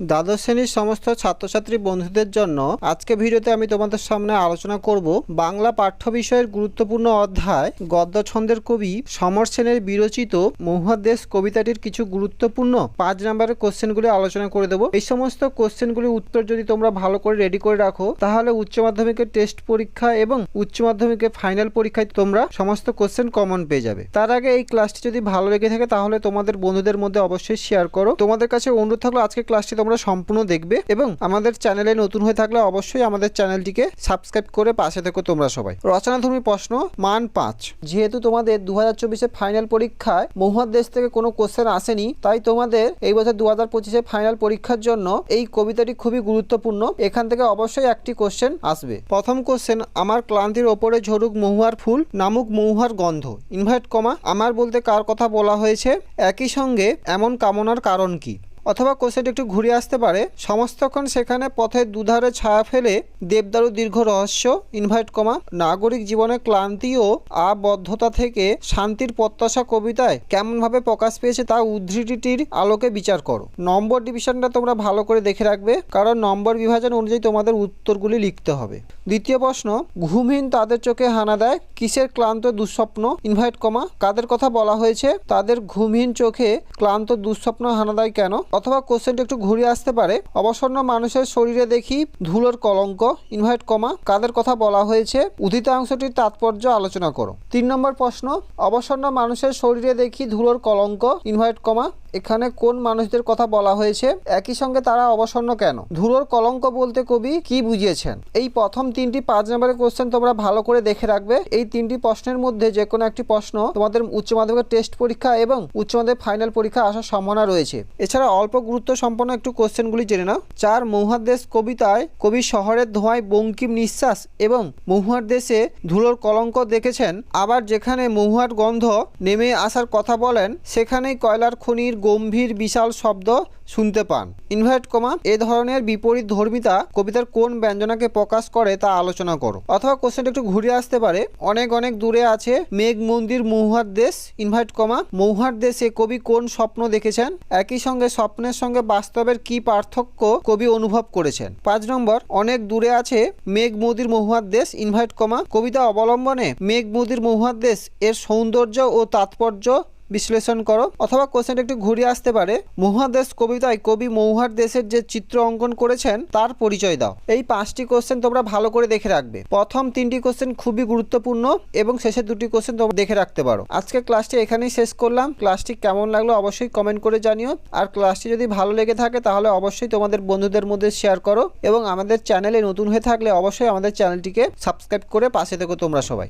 দ্বাদশ শ্রেণির সমস্ত ছাত্রছাত্রী বন্ধুদের জন্য আজকে ভিডিওতে আমি তোমাদের সামনে আলোচনা করব বাংলা পাঠ্য বিষয়ের গুরুত্বপূর্ণ অধ্যায় গদ্য ছন্দের কবি সমর সেনের বিরচিত মহুয়াদেশ কবিতাটির কিছু গুরুত্বপূর্ণ পাঁচ নম্বরের কোশ্চেনগুলি আলোচনা করে দেবো। এই সমস্ত কোশ্চেনগুলির উত্তর যদি তোমরা ভালো করে রেডি করে রাখো, তাহলে উচ্চ মাধ্যমিকের টেস্ট পরীক্ষা এবং উচ্চ মাধ্যমিকের ফাইনাল পরীক্ষায় তোমরা সমস্ত কোশ্চেন কমন পেয়ে যাবে। তার আগে এই ক্লাসটি যদি ভালো লেগে থাকে, তাহলে তোমাদের বন্ধুদের মধ্যে অবশ্যই শেয়ার করো। তোমাদের কাছে অনুরোধ থাকল আজকে ক্লাসটি তোমরা সম্পূর্ণ দেখবে এবং আমাদের চ্যানেলে নতুন হয়ে থাকলে অবশ্যই আমাদের চ্যানেলটিকে সাবস্ক্রাইব করে পাশে থেকো তোমরা সবাই। রচনাধর্মী প্রশ্ন, মান পাঁচ। যেহেতু তোমাদের দু হাজার চব্বিশে ফাইনাল পরীক্ষায় মহুয়ার দেশ থেকে কোনো কোশ্চেন আসেনি, তাই তোমাদের এই বছর দু হাজার পঁচিশে ফাইনাল পরীক্ষার জন্য এই কবিতাটি খুবই গুরুত্বপূর্ণ। এখান থেকে অবশ্যই একটি কোশ্চেন আসবে। প্রথম কোশ্চেন আমার ক্লান্তির ওপরে ঝরুক মহুয়ার ফুল, নামুক মহুয়ার গন্ধ। ইনভাইট কমা আমার বলতে কার কথা বলা হয়েছে? একই সঙ্গে এমন কামনার কারণ কি? অথবা কোশ্চেনটি একটু ঘুরে আসতে পারে। সমস্তক্ষণ সেখানে পথে দুধারে ছায়া ফেলে দেবদারু দীর্ঘ রহস্য ইনভাইট কমা, নাগরিক জীবনে ক্লান্তি ও আবদ্ধতা থেকে শান্তির প্রত্যাশা কবিতায় কেমনভাবে প্রকাশ পেয়েছে তা উদ্ধৃতিটির আলোকে বিচার করো। নম্বর ডিভিশনটা তোমরা ভালো করে দেখে রাখবে, কারণ নম্বর বিভাজন অনুযায়ী তোমাদের উত্তরগুলি লিখতে হবে। দ্বিতীয় প্রশ্ন, ঘুমহীন তাদের চোখে হানা দেয়, কিসের ক্লান্ত দুঃস্বপ্ন ইনভাইট কমা, কাদের কথা বলা হয়েছে, তাদের ঘুমহীন চোখে ক্লান্ত দুঃস্বপ্ন হানা দেয় কেন? অথবা কোশ্চেনটা একটু ঘুরে আসতে পারে। অবসন্ন মানুষের শরীরে দেখি ধুলোর কলঙ্ক ইনভাইট কমা, কাদের কথা বলা হয়েছে, উদিতাংশটির তাৎপর্য আলোচনা করো। তিন নম্বর প্রশ্ন, অবসন্ন মানুষের শরীরে দেখি ধুলোর কলঙ্ক ইনভাইট কমা এখানে কোন মানুষদের কথা বলা হয়েছে? একই সঙ্গে তারা অবসন্ন কেন? ধুলোর কলঙ্ক বলতে কবি কি বুঝিয়েছেন? এই প্রথম তিনটি পাঁচ নম্বরের কোশ্চেন তোমরা ভালো করে দেখে রাখবে। এই তিনটি প্রশ্নের মধ্যে যে কোনো একটি প্রশ্ন তোমাদের উচ্চ মাধ্যমিকের টেস্ট পরীক্ষা এবং উচ্চ মাধ্যমিক ফাইনাল পরীক্ষা আসার সম্ভাবনা রয়েছে। এছাড়া অল্প গুরুত্ব সম্পন্ন একটু কোশ্চেনগুলি জেনে নাও। চার, মহুয়ার দেশ কবিতায় কবি শহরের ধোঁয়ায় বঙ্কিম নিঃশ্বাস এবং মহুয়ার দেশে ধুলোর কলঙ্ক দেখেছেন। আবার যেখানে মহুয়ার গন্ধ নেমে আসার কথা বলেন, সেখানেই কয়লার খনির গম্ভীর বিশাল শব্দ শুনতে পান। ইনভাইট কমা এ ধরনের বিপরীত ধর্মিতা কবিতার কোন ব্যঞ্জনাকে প্রকাশ করে তা আলোচনা করো? অথবা কোশ্চেনটা একটু ঘুরে আসতে পারে, অনেক অনেক দূরে আছে মেঘ, মন্দির মহুয়ার দেশ। ইনভাইট কমা মহুয়ার দেশে কবি কোন স্বপ্ন দেখেছেন? একই সঙ্গে স্বপ্নের সঙ্গে বাস্তবের কি পার্থক্য কবি অনুভব করেছেন? পাঁচ নম্বর, অনেক দূরে আছে মেঘ মোদির মহুয়ার দেশ। ইনভাইট কমা কবিতা অবলম্বনে মেঘ মোদির মহুয়ার দেশ এর সৌন্দর্য ও তাৎপর্য বিশ্লেষণ করো। অথবা কোশ্চেনটা একটু ঘুরে আসতে পারে। মহাদেশ কবিতায় কবি মৌহার দেশের যে চিত্র অঙ্কন করেছেন, তার পরিচয় দাও। এই পাঁচটি কোশ্চেন তোমরা ভালো করে দেখে রাখবে। প্রথম তিনটি কোশ্চেন খুবই গুরুত্বপূর্ণ এবং শেষের দুটি কোশ্চেন তোমরা দেখে রাখতে পারো। আজকে ক্লাসটি এখানেই শেষ করলাম। ক্লাসটি কেমন লাগল অবশ্যই কমেন্ট করে জানিও। আর ক্লাসটি যদি ভালো লেগে থাকে, তাহলে অবশ্যই তোমাদের বন্ধুদের মধ্যে শেয়ার করো। এবং আমাদের চ্যানেলে নতুন হয়ে থাকলে অবশ্যই আমাদের চ্যানেলটিকে সাবস্ক্রাইব করে পাশে থেকো তোমরা সবাই।